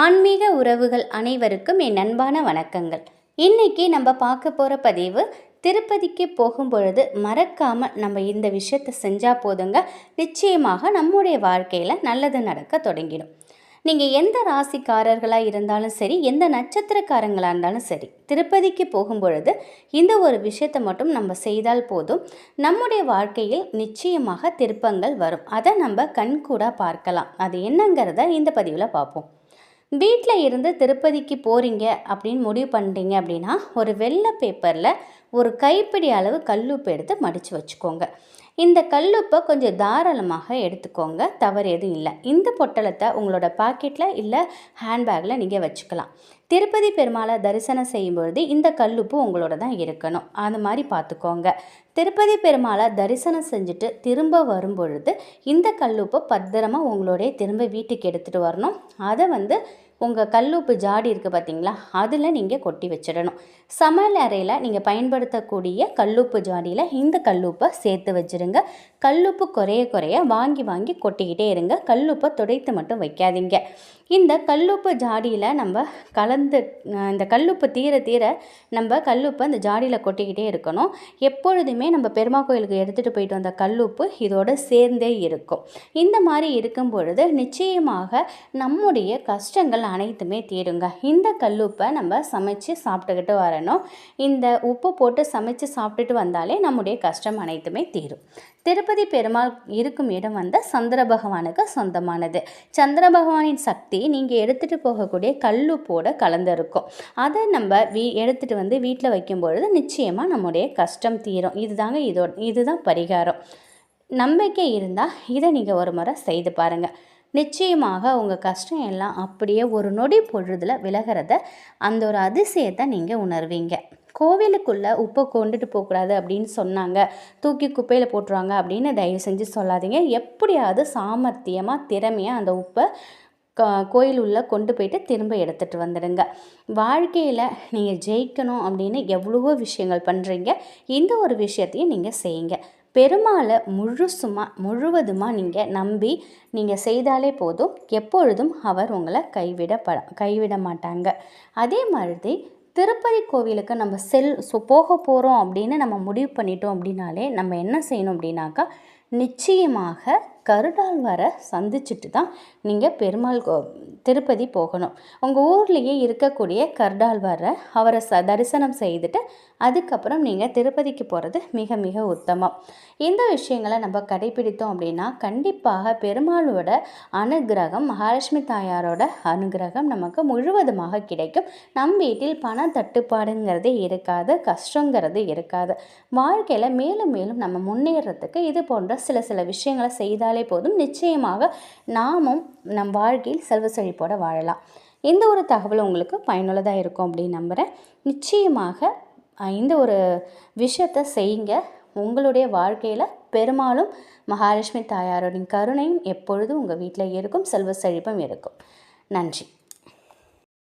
ஆன்மீக உறவுகள் அனைவருக்கும் என் அன்பான வணக்கங்கள். இன்னைக்கு நம்ம பார்க்க போகிற பதிவு திருப்பதிக்கு போகும் பொழுது மறக்காமல் நம்ம இந்த விஷயத்தை செஞ்சால் போதுங்க. நிச்சயமாக நம்முடைய வாழ்க்கையில் நல்லது நடக்க தொடங்கிடும். நீங்கள் எந்த ராசிக்காரர்களாக இருந்தாலும் சரி எந்த நட்சத்திரக்காரங்களாக இருந்தாலும் சரி திருப்பதிக்கு போகும் பொழுது இந்த ஒரு விஷயத்தை மட்டும் நம்ம செய்தால் போதும். நம்முடைய வாழ்க்கையில் நிச்சயமாக திருப்பங்கள் வரும். அதை நம்ம கண்கூடாக பார்க்கலாம். அது என்னங்கிறத இந்த பதிவில் பார்ப்போம். வீட்டில் இருந்து திருப்பதிக்கு போகிறீங்க அப்படின்னு முடிவு பண்ணிட்டீங்க அப்படின்னா ஒரு வெள்ளை பேப்பரில் ஒரு கைப்பிடி அளவு கல்லுப்பு எடுத்து மடித்து வச்சுக்கோங்க. இந்த கல்லுப்பை கொஞ்சம் தாராளமாக எடுத்துக்கோங்க தவறு எதுவும் இல்லை. இந்த பொட்டலத்தை உங்களோட பாக்கெட்டில் இல்லை ஹேண்ட்பேக்கில் நீங்கள் வச்சுக்கலாம். திருப்பதி பெருமாளை தரிசனம் செய்யும்பொழுது இந்த கல்லுப்பு உங்களோட தான் இருக்கணும். அது மாதிரி பார்த்துக்கோங்க. திருப்பதி பெருமாளை தரிசனம் செஞ்சுட்டு திரும்ப வரும்பொழுது இந்த கல்லுப்பை பத்திரமாக உங்களோடைய திரும்ப வீட்டுக்கு எடுத்துகிட்டு வரணும். அதை வந்து உங்கள் கல்லுப்பு ஜாடி இருக்குது பார்த்தீங்களா அதில் நீங்கள் கொட்டி வச்சிடணும். சமையல் அறையில் நீங்கள் பயன்படுத்தக்கூடிய கல்லுப்பு ஜாடியில் இந்த கல்லுப்பை சேர்த்து வச்சுருங்க. கல்லுப்பு குறைய குறைய வாங்கி வாங்கி கொட்டிக்கிட்டே இருங்க. கல்லுப்பை துடைத்து மட்டும் வைக்காதீங்க. இந்த கல்லுப்பு ஜாடியில் நம்ம கலந்து இந்த கல்லுப்பு தீர தீர நம்ம கல்லுப்பை அந்த ஜாடியில் கொட்டிக்கிட்டே இருக்கணும். எப்பொழுதுமே நம்ம பெருமா கோயிலுக்கு எடுத்துகிட்டு போயிட்டு வந்த கல்லுப்பு இதோடு சேர்ந்தே இருக்கும். இந்த மாதிரி இருக்கும் பொழுது நிச்சயமாக நம்முடைய கஷ்டங்கள் அனைத்துமே தீருங்க இந்த கல்லுப்பை நம்ம சமைச்சு சாப்பிட்டுக்கிட்டு வரணும். இந்த உப்பு போட்டு சமைச்சு சாப்பிட்டுட்டு வந்தாலே நம்முடைய கஷ்டம் அனைத்துமே தீரும். திருப்பதி பெருமாள் இருக்கும் இடம் வந்து சந்திர பகவானுக்கு சொந்தமானது. சந்திர பகவானின் சக்தி நீங்கள் எடுத்துகிட்டு போகக்கூடிய கல்லுப்போட கலந்துருக்கும். அதை நம்ம வீ எடுத்துகிட்டு வந்து வீட்டில் வைக்கும் பொழுது நிச்சயமாக நம்முடைய கஷ்டம் தீரும். இதுதாங்க இதோ இதுதான் பரிகாரம். நம்பிக்கை இருந்தால் இதை நீங்கள் ஒரு முறை செய்து பாருங்கள் நிச்சயமாக உங்கள் கஷ்டம் எல்லாம் அப்படியே ஒரு நொடி பொழுதில் விலகிறத அந்த ஒரு அதிசயத்தை நீங்கள் உணர்வீங்க. கோவிலுக்குள்ளே உப்பை கொண்டுட்டு போகக்கூடாது அப்படின்னு சொன்னாங்க. தூக்கி குப்பையில் போட்டுருவாங்க அப்படின்னு தயவு செஞ்சு சொல்லாதீங்க. எப்படியாவது சாமர்த்தியமாக திறமையாக அந்த உப்பை க கோயில் உள்ள கொண்டு போயிட்டு திரும்ப எடுத்துகிட்டு வந்துடுங்க. வாழ்க்கையில் நீங்கள் ஜெயிக்கணும் அப்படின்னு எவ்வளவோ விஷயங்கள் பண்ணுறீங்க இந்த ஒரு விஷயத்தையும் நீங்கள் செய்யுங்க. பெருமாளை முழுசுமா முழுவதுமாக நீங்கள் நம்பி நீங்கள் செய்தாலே போதும். எப்பொழுதும் அவர் உங்களை கைவிடப்பட கைவிட மாட்டாங்க. அதே மாதிரி திருப்பதி கோவிலுக்கு நம்ம செல் ஸோ போக போகிறோம் அப்படின்னு நம்ம முடிவு பண்ணிட்டோம் அப்படின்னாலே நம்ம என்ன செய்யணும் அப்படின்னாக்கா நிச்சயமாக கருடாழ்வாரை சந்திச்சுட்டு தான் நீங்கள் பெருமாள் கோ திருப்பதி போகணும். உங்கள் ஊர்லேயே இருக்கக்கூடிய கருடாழ்வாரை அவரை ச தரிசனம் செய்துட்டு அதுக்கப்புறம் நீங்கள் திருப்பதிக்கு போகிறது மிக மிக உத்தமம். இந்த விஷயங்களை நம்ம கடைபிடித்தோம் அப்படின்னா கண்டிப்பாக பெருமாளோட அனுகிரகம் மகாலட்சுமி தாயாரோட அனுகிரகம் நமக்கு முழுவதுமாக கிடைக்கும். நம் வீட்டில் பண தட்டுப்பாடுங்கிறது இருக்காது கஷ்டங்கிறது இருக்காது. வாழ்க்கையில் மேலும் மேலும் நம்ம முன்னேறத்துக்கு இது போன்ற சில சில விஷயங்களை செய்தாலே போதும். நிச்சயமாக நாமும் நம் வாழ்க்கையில் செல்வ செழிப்போடு வாழலாம். இந்த ஒரு தகவல் உங்களுக்கு பயனுள்ளதாக இருக்கும் அப்படின்னு நம்புகிறேன் நிச்சயமாக இந்த ஒரு விஷயத்தை செய்யுங்க. உங்களுடைய வாழ்க்கையில் பெரும்பாலும் மகாலட்சுமி தாயாரோட கருணையும் எப்பொழுதும் உங்கள் வீட்டில் இருக்கும். செல்வ செழிப்பும் இருக்கும். நன்றி.